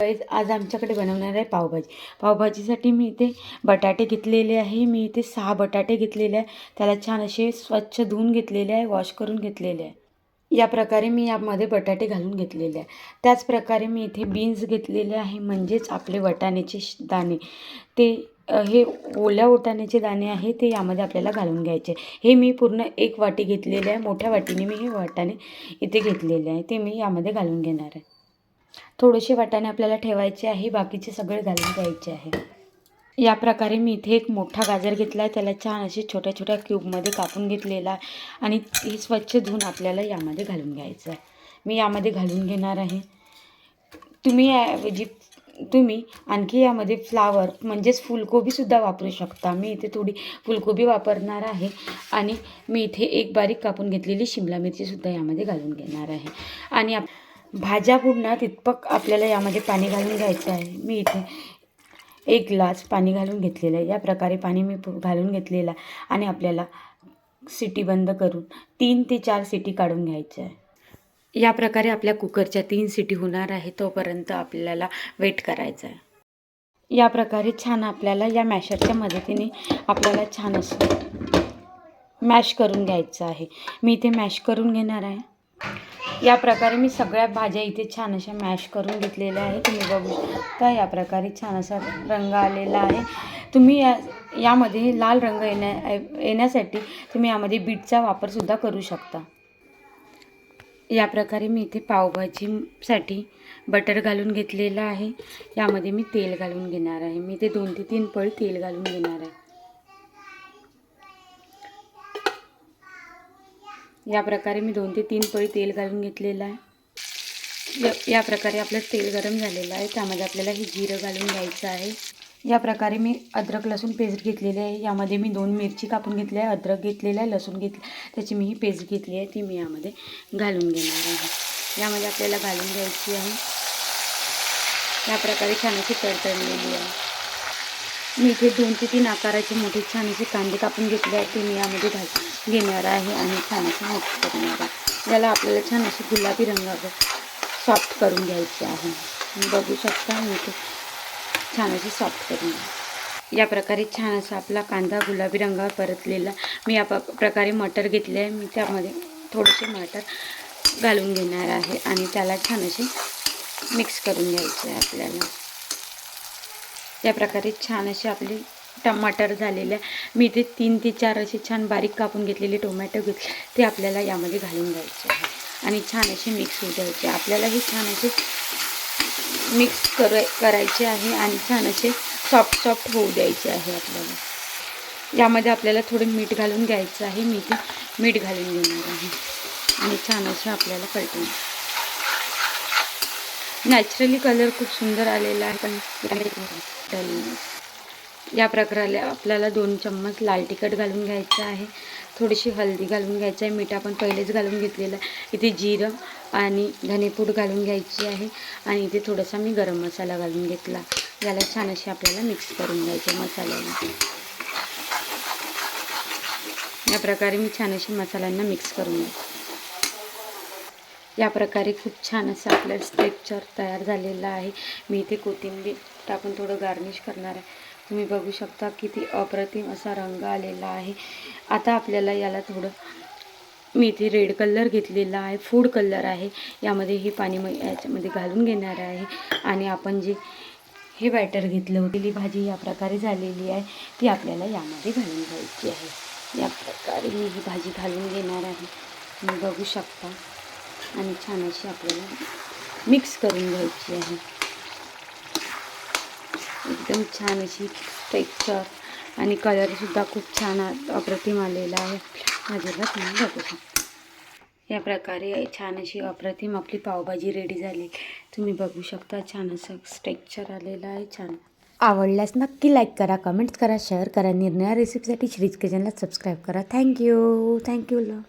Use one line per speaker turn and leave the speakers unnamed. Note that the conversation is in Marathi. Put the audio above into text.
गाईज आज आमच्याकडे बनवणार आहे पावभाजी. पावभाजीसाठी मी इथे बटाटे घेतलेले आहे. मी इथे सहा बटाटे घेतलेले आहे. त्याला छान असे स्वच्छ धुवून घेतलेले आहे वॉश करून घेतलेले आहे. या प्रकारे मी यामध्ये बटाटे घालून घेतलेले आहे. त्याच प्रकारे मी इथे बीन्स घेतलेले आहे म्हणजेच आपले वाटाण्याचे दाणे. ते हे ओल्या वटाण्याचे दाणे आहे ते यामध्ये आपल्याला घालून घ्यायचे हे मी पूर्ण एक वाटी घेतलेले आहे. मोठ्या वाटीने मी हे वाटाणे इथे घेतलेले आहे. ते मी यामध्ये घालून घेणार आहे. थोडेसे वाटाणे आपल्याला ठेवायचे आहे बाकीचे सगळे घालून द्यायचे आहे. या प्रकारे मी इथे एक मोठा गाजर घेतला आहे त्याला छान असे छोट्या छोट्या क्यूबमध्ये कापून घेतलेला आहे आणि हे स्वच्छ धुवून आपल्याला यामध्ये घालून घ्यायचं आहे. मी यामध्ये घालून घेणार आहे. तुम्ही याऐवजी तुम्ही आणखी यामध्ये फ्लावर म्हणजेच फुलकोबीसुद्धा वापरू शकता. मी इथे थोडी फुलकोबी वापरणार आहे आणि मी इथे एक बारीक कापून घेतलेली शिमला मिरचीसुद्धा यामध्ये घालून घेणार आहे. आणि आप भाज्या बुडणार तितपक आपल्याला यामध्ये पाणी घालून घ्यायचं आहे. मी इथे एक ग्लास पाणी घालून घेतलेलं आहे. या प्रकारे पाणी मी घालून घेतलेलं आहे आणि आपल्याला सिटी बंद करून तीन ते चार सिटी काढून घ्यायच्या आहे. या प्रकारे आपल्या कुकरच्या तीन सिटी होणार आहे. तोपर्यंत आपल्याला वेट करायचं आहे. या प्रकारे छान आपल्याला या मॅशरच्या मदतीने आपल्याला छान असं मॅश करून घ्यायचं आहे. मी इथे मॅश करून घेणार आहे. या प्रकारे मी सगळ्या भाज्या इथे छान अशा मॅश करून घेतलेल्या आहे तुम्ही बघू शकता या प्रकारे छान असा रंग आलेला आहे. तुम्ही या यामध्ये लाल रंग येण्या येण्यासाठी तुम्ही यामध्ये बीटचा वापरसुद्धा करू शकता. या प्रकारे मी इथे पावभाजीसाठी बटर घालून घेतलेलं आहे. यामध्ये मी तेल घालून घेणार आहे. मी इथे दोन ते तीन पळी तेल घालून घेणार आहे. या प्रकारे मी दोन ते तीन पळी तेल घालून घेतलेलं आहे. या या प्रकारे आपलं तेल गरम झालेलं आहे. त्यामध्ये आपल्याला हे जिरं घालून घ्यायचं आहे. या प्रकारे मी अद्रक लसूण पेस्ट घेतलेली आहे. यामध्ये मी दोन मिरची कापून घेतली आहे. अद्रक घेतलेलं आहे लसूण घेतले त्याची मी ही पेस्ट घेतली आहे. ती मी यामध्ये घालून घेणार आहे. यामध्ये आपल्याला घालून घ्यायची आहे. या प्रकारे छान अशी तडतडलेली आहे. मी इथे दोन ते तीन आकाराचे मोठे छान असे कांदे कापून घेतले आहेत. ते मी यामध्ये घाल घेणार आहे आणि छान असे मिक्स करणार आहे. याला आपल्याला छान असे गुलाबी रंगावर सॉफ्ट करून घ्यायचे आहे. बघू शकता मी इथे छान असे सॉफ्ट करून या प्रकारे छान असा आपला कांदा गुलाबी रंगावर परतलेला. मी या प- प्रकारे मटर घेतले आहे. मी त्यामध्ये थोडेसे मटर घालून घेणार आहे. आणि त्याला छान असे मिक्स करून घ्यायचे आहे आपल्याला. या प्रकारे छान असे आपले टमाटर झालेले आहे. मी इथे तीन ते चार असे छान बारीक कापून घेतलेले टोमॅटो घेतले. ते आपल्याला यामध्ये घालून द्यायचे आहे. आणि छान असे मिक्स होऊ द्यायचे. आपल्याला हे छान असे मिक्स कर करायचे आहे आणि छान असे सॉफ्ट सॉफ्ट होऊ द्यायचे आहे आपल्याला. यामध्ये आपल्याला थोडे मीठ घालून घ्यायचं आहे. मी इथे मीठ घालून घेणार आहे. आणि छान असे आपल्याला पलटून नॅचरली कलर खूप सुंदर आलेला आहे पण या प्रकारे आपल्याला दोन चम्मच लाल तिखट घालून घ्यायचं आहे. थोडीशी हळदी घालून घ्यायचं आहे. मीठ आपण पहिलेच घालून घेतलेलं आहे. इथे जिरं आणि धनेपूड घालून घ्यायची आहे. आणि इथे थोडासा मी गरम मसाला घालून घेतला. याला छान अशी आपल्याला मिक्स करून घ्यायचे मसाल्याला. या प्रकारे मी छान अशी मसाल्यांना मिक्स करून घ्यायचे या प्रकारे खूप छान असं आपलं स्ट्रेक्चर तयार झालेलं आहे. मी इथे कोथिंबीर टाकून थोडं गार्निश करणार आहे. तुम्ही बघू शकता किती अप्रतिम असा रंग आलेला आहे. आता आपल्याला याला थोडं मी इथे रेड कलर घेतलेला आहे. फूड कलर आहे. यामध्ये हे पाणी मग याच्यामध्ये घालून घेणार आहे. आणि आपण जे हे बॅटर घेतलं होतेली भाजी या प्रकारे झालेली आहे. ती आपल्याला यामध्ये घालून घ्यायची आहे. या प्रकारे मी ही भाजी घालून घेणार आहे. तुम्ही बघू शकता. आणि छान अशी आपल्याला मिक्स करून घ्यायची आहे. एकदम छान अशी टेक्स्चर आणि कलरसुद्धा खूप छान अप्रतिम आलेला आहे. माझ्याला तुम्ही बघू शकता. या प्रकारे छान अशी अप्रतिम आपली पावभाजी रेडी झाली. तुम्ही बघू शकता छान असं स्ट्रेक्चर आलेलं आहे छान. आवडल्यास नक्की लाईक करा कमेंट्स करा शेअर करा. निर्णया रेसिपीसाठी श्रीज किचनला सबस्क्राईब करा. थँक्यू थँक्यू ल